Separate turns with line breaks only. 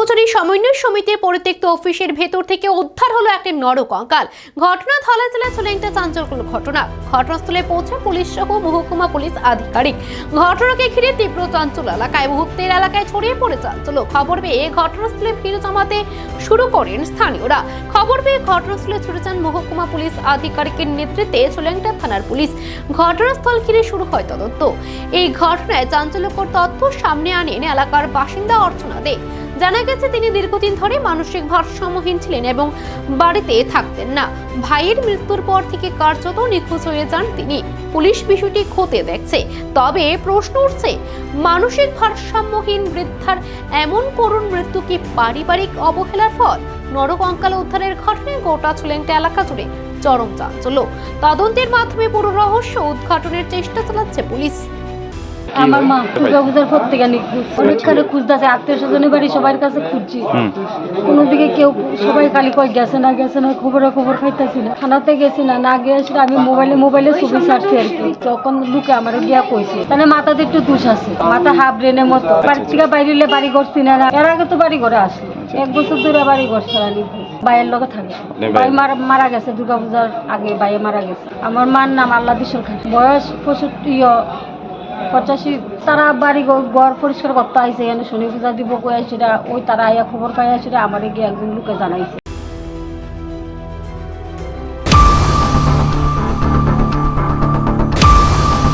কর্মচারী সমন্বয় সমিতির পরিত্যক্ত অফিসের ভেতর থেকে উদ্ধার হলো একটি নরকঙ্কাল ঘটনা ধলা জেলা ছিল একটা চাঞ্চল্যকর ঘটনা। ঘটনাস্থলে পৌঁছে পুলিশ সহ মহকুমা পুলিশ আধিকারিক। ঘটনাকে ঘিরে তীব্র চাঞ্চল্য এলাকায়। মুহূর্তের এলাকায় ছড়িয়ে পড়ে চাঞ্চল্য। খবর পেয়ে ঘটনাস্থলে ভিড় জমাতে শুরু করেন স্থানীয়রা। খবর পেয়ে ঘটনাস্থলে ছুটে যান মহকুমা পুলিশ আধিকারিকের নেতৃত্বে চুলেংটা থানার পুলিশ। ঘটনাস্থল ঘিরে শুরু হয় তদন্ত। এই ঘটনায় চাঞ্চল্যকর তথ্য সামনে আনেন এলাকার বাসিন্দা অর্চনা দে। জানা গেছে, তিনি দীর্ঘদিন ধরে মানসিক ভারসাম্যহীন ছিলেন এবং বাড়িতে থাকতেন না। ভাইয়ের মৃত্যুর পর থেকে কার্যত নিখোঁজ হয়ে যান তিনি। পুলিশ বিষয়টি খতিয়ে দেখছে। তবে প্রশ্ন উঠছে, মানসিক ভারসাম্যহীন বৃদ্ধার এমন করুণ মৃত্যু কি পারিবারিক অবহেলার ফল? নরকঙ্কাল উদ্ধারের ঘটনায় গোটা চুলেংটা এলাকা জুড়ে চরম চাঞ্চল্য। তদন্তের মাধ্যমে পুরো রহস্য উদ্ঘাটনের চেষ্টা চালাচ্ছে পুলিশ।
আমার মা দুর্গা পূজার পর থেকে নিখোঁজ অনেকখানে খুঁজতেছে আত্মীয় স্বজনের বাড়ি সবার কাছে খুঁজছি। কোনো দিকে কেউ সবাই খালি কই গেছে না গেছে না খবরে খবর খাইতেছি না। থানাতে গেছি না না গিয়েছি আমি মোবাইলে মোবাইলে ছবি ছাড়ছি আর কি। তখন লোকে আমার গিয়া কইছে তাহলে মাথাতে একটু দোষ আছে। মাথা হাফ ব্রেনের মতো। বাড়ি থেকে বাইরে বাড়ি চিনে না। এর আগে তো বাড়ি ঘরে আসলো। এক বছর ধরে বাড়ি নিখোঁজ ভাইয়ের লগে থাকে। ভাই। মারা মারা গেছে দুর্গা পূজার আগে ভাইয়ে মারা গেছে। আমার মার নাম আল্লাহ বিশ্বর খান। বয়স পঁয়ষট্টি পঁচাশি, তারা বাড়ি ঘর পরিষ্কার করতে আইসে এখানে শনি পূজা দিব কই আইসিরা ওই তারা আইয়া খবর পাই আইসিরা আমার গিয়ে একজন লোকে জানাইছে।